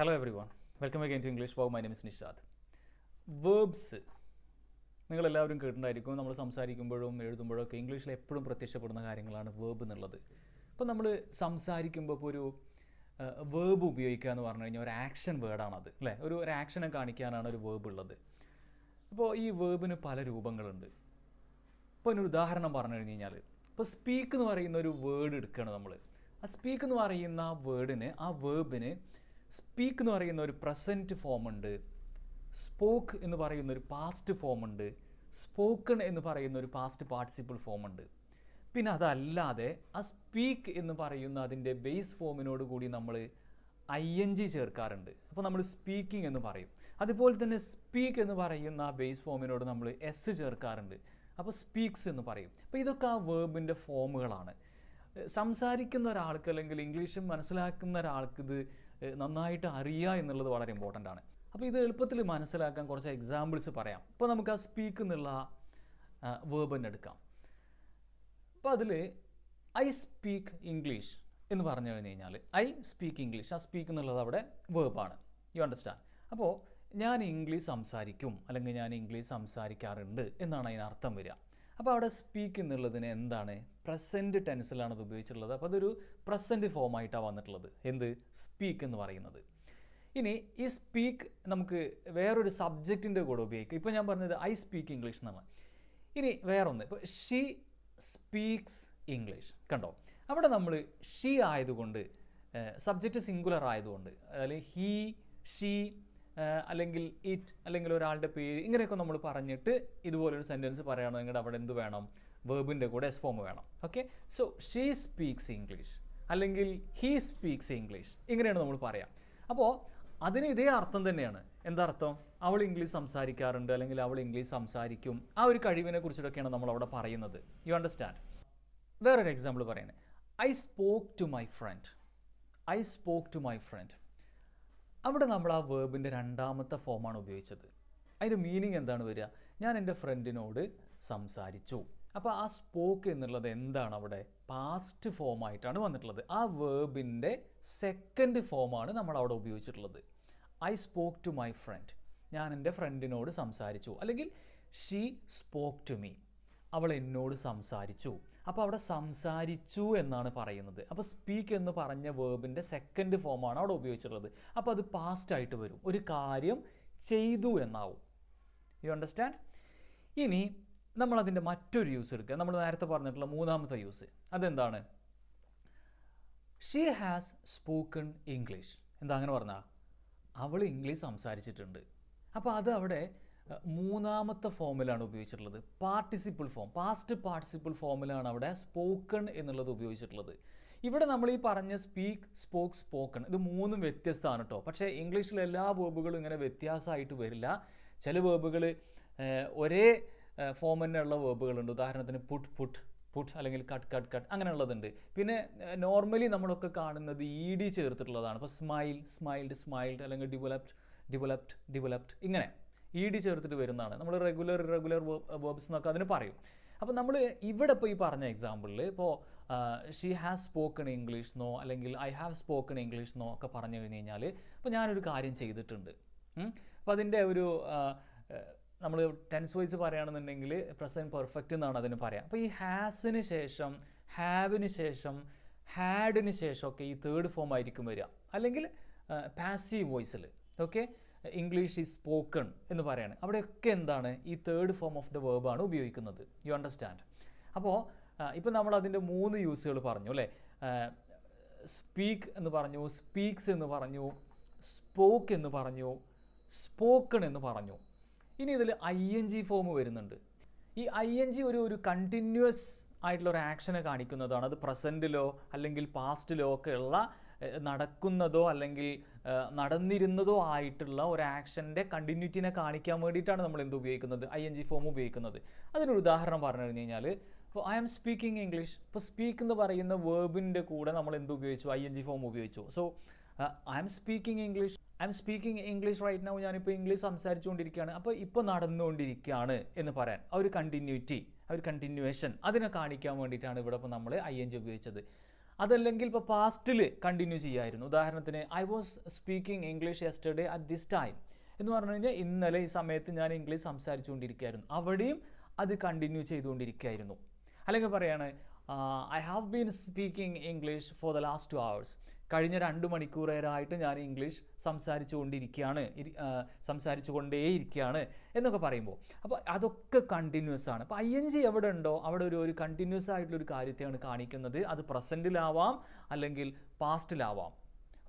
Hello every welcome again to English wow my name is Nishad verbs നിങ്ങളെല്ലാവരും കേട്ടിട്ടുണ്ടായിരിക്കും. നമ്മൾ സംസാരിക്കുമ്പോഴും എഴുതുമ്പോഴും ഒക്കെ ഇംഗ്ലീഷിൽ എപ്പോഴും പ്രത്യക്ഷപ്പെടുന്ന കാര്യങ്ങളാണ് വേർബ് എന്നുള്ളത്. ഇപ്പോൾ നമ്മൾ സംസാരിക്കുമ്പോൾ ഇപ്പോൾ ഒരു വേർബ് ഉപയോഗിക്കുക എന്ന് പറഞ്ഞു കഴിഞ്ഞാൽ ഒരു ആക്ഷൻ വേർഡാണത് അല്ലേ? ഒരു ഒരു ആക്ഷനെ കാണിക്കാനാണ് ഒരു വേർബ് ഉള്ളത്. അപ്പോൾ ഈ വേർബിന് പല രൂപങ്ങളുണ്ട്. ഇപ്പോൾ ഒരു ഉദാഹരണം പറഞ്ഞു കഴിഞ്ഞ് കഴിഞ്ഞാൽ ഇപ്പോൾ സ്പീക്ക് എന്ന് പറയുന്ന ഒരു വേർഡ് എടുക്കുകയാണ് നമ്മൾ. ആ സ്പീക്ക് എന്ന് പറയുന്ന ആ വേർഡിന് ആ വേർബിന് സ്പീക്ക് എന്ന് പറയുന്ന ഒരു പ്രസന്റ് ഫോം ഉണ്ട്. സ്പോക്ക് എന്ന് പറയുന്ന ഒരു പാസ്റ്റ് ഫോം ഉണ്ട്. സ്പോക്കൺ എന്ന് പറയുന്ന ഒരു പാസ്റ്റ് പാർട്ടിസിപ്പിൾ ഫോം ഉണ്ട്. പിന്നെ അതല്ലാതെ ആ സ്പീക്ക് എന്ന് പറയുന്ന അതിന്റെ ബേസ് ഫോമിനോട് കൂടി നമ്മൾ ഐ എൻ ജി ചേർക്കാറുണ്ട്. അപ്പോൾ നമ്മൾ സ്പീക്കിംഗ് എന്ന് പറയും. അതുപോലെ തന്നെ സ്പീക്ക് എന്ന് പറയുന്ന ആ ബേസ് ഫോമിനോട് നമ്മൾ എസ് ചേർക്കാറുണ്ട്. അപ്പോൾ സ്പീക്സ് എന്ന് പറയും. അപ്പോൾ ഇതൊക്കെ ആ വേർബിന്റെ ഫോമുകളാണ് സംസാരിക്കുന്ന ഒരാൾക്ക് അല്ലെങ്കിൽ ഇംഗ്ലീഷ് മനസ്സിലാക്കുന്ന ഒരാൾക്ക് ഇത് നന്നായിട്ട് അറിയുക എന്നുള്ളത് വളരെ ഇമ്പോർട്ടന്റ് ആണ്. അപ്പോൾ ഇത് എളുപ്പത്തിൽ മനസ്സിലാക്കാൻ കുറച്ച് എക്സാമ്പിൾസ് പറയാം. അപ്പോൾ നമുക്ക് ആ സ്പീക്ക് എന്നുള്ള വേർബ് തന്നെ എടുക്കാം. അപ്പോൾ അതിൽ ഐ സ്പീക്ക് ഇംഗ്ലീഷ് എന്ന് പറഞ്ഞു കഴിഞ്ഞ് കഴിഞ്ഞാൽ ഐ സ്പീക്ക് ഇംഗ്ലീഷ് ആ സ്പീക്ക് എന്നുള്ളത് അവിടെ വേർബാണ് യു അണ്ടർസ്റ്റാൻഡ് അപ്പോൾ ഞാൻ ഇംഗ്ലീഷ് സംസാരിക്കും അല്ലെങ്കിൽ ഞാൻ ഇംഗ്ലീഷ് സംസാരിക്കാറുണ്ട് എന്നാണ് അതിന് അർത്ഥം വരിക. അപ്പോൾ അവിടെ സ്പീക്ക് എന്നുള്ളതിന് എന്താണ്? പ്രസന്റ് ടെൻസിലാണ് അത് ഉപയോഗിച്ചിട്ടുള്ളത്. അപ്പോൾ അതൊരു പ്രസന്റ് ഫോമായിട്ടാണ് വന്നിട്ടുള്ളത്. എന്ത്? സ്പീക്ക് എന്ന് പറയുന്നത്. ഇനി ഈ സ്പീക്ക് നമുക്ക് വേറൊരു സബ്ജക്റ്റിന്റെ കൂടെ ഉപയോഗിക്കാം. ഇപ്പോൾ ഞാൻ പറഞ്ഞത് ഐ സ്പീക്ക് ഇംഗ്ലീഷ് എന്നാണ്. ഇനി വേറൊന്ന്. ഇപ്പോൾ ഷീ സ്പീക്സ് ഇംഗ്ലീഷ് കണ്ടോ? അവിടെ നമ്മൾ ഷീ ആയതുകൊണ്ട് സബ്ജക്റ്റ് സിംഗുലർ ആയതുകൊണ്ട് അതായത് ഹീ ഷീ അല്ലെങ്കിൽ ഇറ്റ് അല്ലെങ്കിൽ ഒരാളുടെ പേര് ഇങ്ങനെയൊക്കെ നമ്മൾ പറഞ്ഞിട്ട് ഇതുപോലൊരു സെന്റൻസ് പറയുകയാണെങ്കിൽ അവിടെ എന്ത് വേണം? വേബിന്റെ കൂടെ എസ് ഫോം വേണം. Okay so she speaks English അല്ലെങ്കിൽ ഹീ സ്പീക്സ് ഇംഗ്ലീഷ് ഇങ്ങനെയാണ് നമ്മൾ പറയാം. അപ്പോൾ അതിന് ഇതേ അർത്ഥം തന്നെയാണ്. എന്താ അർത്ഥം? അവൾ ഇംഗ്ലീഷ് സംസാരിക്കാറുണ്ട് അല്ലെങ്കിൽ അവൾ ഇംഗ്ലീഷ് സംസാരിക്കും. ആ ഒരു കഴിവിനെ കുറിച്ചിട്ടൊക്കെയാണ് നമ്മൾ അവിടെ പറയുന്നത്. യു അണ്ടർസ്റ്റാൻഡ് വേറൊരു എക്സാമ്പിൾ പറയുന്നത് I spoke to my friend I spoke to my friend അവിടെ നമ്മൾ ആ വേർബിന്റെ രണ്ടാമത്തെ ഫോമാണ് ഉപയോഗിച്ചത്. അതിന്റെ മീനിങ് എന്താണ് വരിക? ഞാൻ എന്റെ ഫ്രണ്ടിനോട് സംസാരിച്ചു. അപ്പോൾ ആ സ്പോക്ക് എന്നുള്ളത് എന്താണ് അവിടെ? പാസ്റ്റ് ഫോമായിട്ടാണ് വന്നിട്ടുള്ളത്. ആ വേർബിന്റെ സെക്കൻഡ് ഫോമാണ് നമ്മൾ അവിടെ ഉപയോഗിച്ചിട്ടുള്ളത്. I spoke to my friend ഞാൻ എന്റെ ഫ്രണ്ടിനോട് സംസാരിച്ചു. അല്ലെങ്കിൽ ഷീ സ്പോക്ക് ടു മീ അവൾ എന്നോട് സംസാരിച്ചു. അപ്പോൾ അവിടെ സംസാരിച്ചു എന്നാണ് പറയുന്നത്. അപ്പോൾ സ്പീക്ക് എന്ന് പറഞ്ഞ വേർബിന്റെ സെക്കൻഡ് ഫോമാണ് അവിടെ ഉപയോഗിച്ചിട്ടുള്ളത്. അപ്പോൾ അത് പാസ്റ്റ് ആയിട്ട് വരും. ഒരു കാര്യം ചെയ്തു എന്നാവും. യു അണ്ടർസ്റ്റാൻഡ് ഇനി നമ്മളതിന്റെ മറ്റൊരു യൂസ് എടുക്കുക. നമ്മൾ നേരത്തെ പറഞ്ഞിട്ടുള്ള മൂന്നാമത്തെ യൂസ് അതെന്താണ്? ഷീ ഹാസ് സ്പോക്കൺ ഇംഗ്ലീഷ് എന്താ അങ്ങനെ പറഞ്ഞാൽ അവൾ ഇംഗ്ലീഷ് സംസാരിച്ചിട്ടുണ്ട്. അപ്പോൾ അത് അവിടെ മൂന്നാമത്തെ ഫോമിലാണ് ഉപയോഗിച്ചിട്ടുള്ളത്. പാർട്ടിസിപ്പിൾ ഫോം പാസ്റ്റ് പാർട്ടിസിപ്പിൾ ഫോമിലാണ് അവിടെ സ്പോക്കൺ എന്നുള്ളത് ഉപയോഗിച്ചിട്ടുള്ളത്. ഇവിടെ നമ്മൾ ഈ പറഞ്ഞ സ്പീക്ക് സ്പോക്ക് സ്പോക്കൺ ഇത് മൂന്നും വ്യത്യസ്തമാണ് കേട്ടോ പക്ഷേ ഇംഗ്ലീഷിലെ എല്ലാ വേർബുകളും ഇങ്ങനെ വ്യത്യാസമായിട്ട് വരില്ല. ചില വേർബുകൾ ഒരേ ഫോം തന്നെയുള്ള വേർബുകളുണ്ട് ഉദാഹരണത്തിന് പുട്ട് പുട്ട് പുട്ട് അല്ലെങ്കിൽ കട്ട് കട്ട് കട്ട് അങ്ങനെയുള്ളതുണ്ട്. പിന്നെ നോർമലി നമ്മളൊക്കെ കാണുന്നത് ഇ ഡി ചേർത്തിട്ടുള്ളതാണ്. ഇപ്പോൾ സ്മൈൽ സ്മൈൽഡ് സ്മൈൽഡ് അല്ലെങ്കിൽ ഡെവലപ്ഡ് ഡെവലപ്ഡ് ഡെവലപ്ഡ് ഇങ്ങനെ. ഇ ഡി ചേർത്തിട്ട് വരുന്നതാണ്. നമ്മൾ റെഗുലർ ഇറഗുലർ വേർബ്സ് എന്നൊക്കെ അതിന് പറയും. അപ്പോൾ നമ്മൾ ഇവിടെ ഇപ്പോൾ ഈ പറഞ്ഞ എക്സാമ്പിളിൽ ഇപ്പോൾ ഷീ ഹാസ് സ്പോക്കൺ ഇംഗ്ലീഷ് എന്നോ അല്ലെങ്കിൽ ഐ ഹാവ് സ്പോക്കൺ ഇംഗ്ലീഷ് എന്നോ ഒക്കെ പറഞ്ഞു കഴിഞ്ഞ് കഴിഞ്ഞാൽ ഇപ്പോൾ ഞാനൊരു കാര്യം ചെയ്തിട്ടുണ്ട്. അപ്പോൾ അതിന്റെ ഒരു നമ്മൾ ടെൻസ് വൈസ് പറയുകയാണെന്നുണ്ടെങ്കിൽ പ്രസന്റ് പെർഫെക്റ്റ് എന്നാണ് അതിന് പറയാം. അപ്പോൾ ഈ ഹാസിന് ശേഷം ഹാവിന് ശേഷം ഹാഡിന് ശേഷമൊക്കെ ഈ തേർഡ് ഫോം ആയിരിക്കും വരിക. അല്ലെങ്കിൽ പാസീവ് വോയിസിൽ ഓക്കെ ഇംഗ്ലീഷ് ഈസ് സ്പോക്കൺ എന്ന് പറയാണ്. അവിടെയൊക്കെ എന്താണ്? ഈ തേർഡ് ഫോം ഓഫ് ദ വേർബാണ് ഉപയോഗിക്കുന്നത്. യു അണ്ടർസ്റ്റാൻഡ് അപ്പോൾ ഇപ്പം നമ്മൾ അതിന്റെ മൂന്ന് യൂസുകൾ പറഞ്ഞു അല്ലേ? സ്പീക്ക് എന്ന് പറഞ്ഞു സ്പീക്സ് എന്ന് പറഞ്ഞു സ്പോക്ക് എന്ന് പറഞ്ഞു സ്പോക്കൺ എന്ന് പറഞ്ഞു. ഇനി ഇതിൽ ഐ എൻ ജി ഫോം വരുന്നുണ്ട്. ഈ ഐ എൻ ജി ഒരു ഒരു കണ്ടിന്യൂസ് ആയിട്ടുള്ള ഒരു ആക്ഷനെ കാണിക്കുന്നതാണ്. അത് പ്രസന്റിലോ അല്ലെങ്കിൽ പാസ്റ്റിലോ ഒക്കെ ഉള്ള നടക്കുന്നതോ അല്ലെങ്കിൽ നടന്നിരുന്നതോ ആയിട്ടുള്ള ഒരു ആക്ഷന്റെ കണ്ടിന്യൂറ്റിനെ കാണിക്കാൻ വേണ്ടിയിട്ടാണ് നമ്മൾ എന്ത് ഉപയോഗിക്കുന്നത്? ഐ എൻ ജി ഫോം ഉപയോഗിക്കുന്നത്. അതിനൊരു ഉദാഹരണം പറഞ്ഞു കഴിഞ്ഞ് കഴിഞ്ഞാൽ ഇപ്പോൾ ഐ ആം സ്പീക്കിംഗ് ഇംഗ്ലീഷ് ഇപ്പോൾ സ്പീക്ക് എന്ന് പറയുന്ന വേർബിന്റെ കൂടെ നമ്മൾ എന്ത് ഉപയോഗിച്ചു? ഐ എൻ ജി ഫോം ഉപയോഗിച്ചു so I am speaking English I'm speaking English right now ഞാനിപ്പോൾ ഇംഗ്ലീഷ് സംസാരിച്ചുകൊണ്ടിരിക്കുകയാണ്. അപ്പോൾ ഇപ്പോൾ നടന്നുകൊണ്ടിരിക്കുകയാണ് എന്ന് പറയാൻ. ആ ഒരു കണ്ടിന്യൂറ്റി ആ ഒരു കണ്ടിന്യൂവേഷൻ അതിനെ കാണിക്കാൻ വേണ്ടിയിട്ടാണ് ഇവിടെ ഇപ്പോൾ നമ്മൾ ഐ എൻ ജി ഉപയോഗിച്ചത്. അതല്ലെങ്കിൽ ഇപ്പോൾ പാസ്റ്റിൽ കണ്ടിന്യൂ ചെയ്യായിരുന്നു. ഉദാഹരണത്തിന് I was speaking English yesterday at this time എന്ന് പറഞ്ഞു കഴിഞ്ഞാൽ ഇന്നലെ ഈ സമയത്ത് ഞാൻ ഇംഗ്ലീഷ് സംസാരിച്ചുകൊണ്ടിരിക്കുകയായിരുന്നു. അവിടെയും അത് കണ്ടിന്യൂ ചെയ്തുകൊണ്ടിരിക്കുകയായിരുന്നു. അല്ലെങ്കിൽ പറയാണ് I have been speaking English for the last two hours കഴിഞ്ഞ രണ്ട് മണിക്കൂറേരായിട്ട് ഞാൻ ഇംഗ്ലീഷ് സംസാരിച്ചു കൊണ്ടിരിക്കുകയാണ് സംസാരിച്ചു കൊണ്ടേയിരിക്കുകയാണ് എന്നൊക്കെ പറയുമ്പോൾ. അപ്പോൾ അതൊക്കെ കണ്ടിന്യൂസ് ആണ്. അപ്പോൾ ഐ എൻ ജി എവിടെ ഉണ്ടോ അവിടെ ഒരു ഒരു കണ്ടിന്യൂസ് ആയിട്ടുള്ള ഒരു കാര്യത്തെയാണ് കാണിക്കുന്നത്. അത് പ്രസന്റിലാവാം അല്ലെങ്കിൽ പാസ്റ്റിലാവാം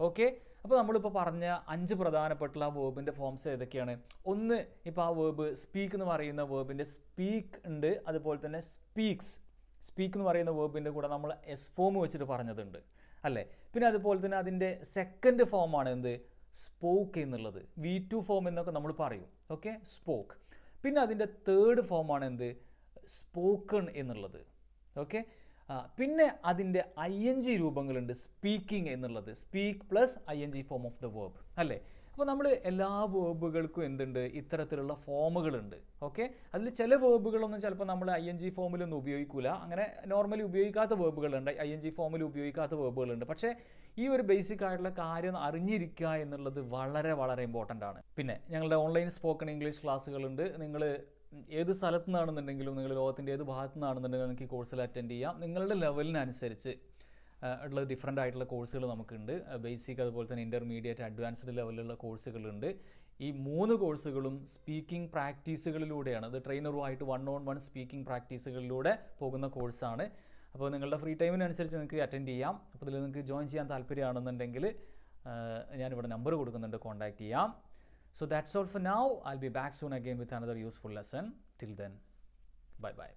ഓക്കെ അപ്പോൾ നമ്മളിപ്പോൾ പറഞ്ഞ അഞ്ച് പ്രധാനപ്പെട്ടുള്ള ആ വേബിന്റെ ഫോംസ് ഏതൊക്കെയാണ്? ഒന്ന് ഇപ്പോൾ ആ വേബ് സ്പീക്ക് എന്ന് പറയുന്ന വേബിന്റെ സ്പീക്ക് ഉണ്ട്. അതുപോലെ തന്നെ സ്പീക്സ് സ്പീക്ക് എന്ന് പറയുന്ന വേബിന്റെ കൂടെ നമ്മൾ എസ് ഫോം വെച്ചിട്ട് പറഞ്ഞതുണ്ട്. അല്ലേ? പിന്നെ അതുപോലെ തന്നെ അതിന്റെ സെക്കൻഡ് ഫോമാണ് എന്ത്? സ്പോക്ക് എന്നുള്ളത്. വി ടു ഫോം എന്നൊക്കെ നമ്മൾ പറയും. ഓക്കെ സ്പോക്ക് പിന്നെ അതിന്റെ തേർഡ് ഫോമാണ് എന്ത്? സ്പോക്കൺ എന്നുള്ളത്. ഓക്കെ പിന്നെ അതിന്റെ ഐ എൻ ജി രൂപങ്ങളുണ്ട്. സ്പീക്കിംഗ് എന്നുള്ളത്. Speak plus I N G form of the verb അല്ലേ? അപ്പോൾ നമ്മൾ എല്ലാ വേർബുകൾക്കും എന്തുണ്ട്? ഇത്തരത്തിലുള്ള ഫോമുകളുണ്ട് ഓക്കെ അതിൽ ചില വേർബുകളൊന്നും ചിലപ്പോൾ നമ്മൾ ഐ എൻ ജി ഫോമിലൊന്നും ഉപയോഗിക്കില്ല അങ്ങനെ നോർമലി ഉപയോഗിക്കാത്ത വേർബുകളുണ്ട് ഐ എൻ ജി ഫോമിൽ ഉപയോഗിക്കാത്ത വേർബുകളുണ്ട് പക്ഷേ ഈ ഒരു ബേസിക് ആയിട്ടുള്ള കാര്യം അറിഞ്ഞിരിക്കുക എന്നുള്ളത് വളരെ വളരെ ഇമ്പോർട്ടന്റ് ആണ്. പിന്നെ ഞങ്ങളുടെ ഓൺലൈൻ സ്പോക്കൺ ഇംഗ്ലീഷ് ക്ലാസ്സുകളുണ്ട് നിങ്ങൾ ഏത് സ്ഥലത്തു നിന്നാണെന്നുണ്ടെങ്കിലും നിങ്ങൾ ലോകത്തിന്റെ ഏത് ഭാഗത്തു നിന്നാണെന്നുണ്ടെങ്കിലും നിങ്ങൾക്ക് ഈ കോഴ്സിൽ അറ്റൻഡ് ചെയ്യാം. നിങ്ങളുടെ ലെവലിനനുസരിച്ച് ഉള്ള ഡിഫറെന്റ് ആയിട്ടുള്ള കോഴ്സുകൾ നമുക്കുണ്ട്. ബേസിക് അതുപോലെ തന്നെ ഇന്റർമീഡിയറ്റ് അഡ്വാൻസ്ഡ് ലെവലിലുള്ള കോഴ്സുകളുണ്ട് ഈ മൂന്ന് കോഴ്സുകളും സ്പീക്കിംഗ് പ്രാക്ടീസുകളിലൂടെയാണ് അത് ട്രെയിനറുമായിട്ട് വൺ ഓൺ വൺ സ്പീക്കിംഗ് പ്രാക്ടീസുകളിലൂടെ പോകുന്ന കോഴ്സാണ് അപ്പോൾ നിങ്ങളുടെ ഫ്രീ ടൈമിനനുസരിച്ച് നിങ്ങൾക്ക് അറ്റൻഡ് ചെയ്യാം. അപ്പോൾ ഇതിൽ നിങ്ങൾക്ക് ജോയിൻ ചെയ്യാൻ താല്പര്യമാണെന്നുണ്ടെങ്കിൽ ഞാനിവിടെ നമ്പർ കൊടുക്കുന്നുണ്ട്. കോൺടാക്റ്റ് ചെയ്യാം. So that's all for now I'll be back soon again with another useful lesson Till then bye bye.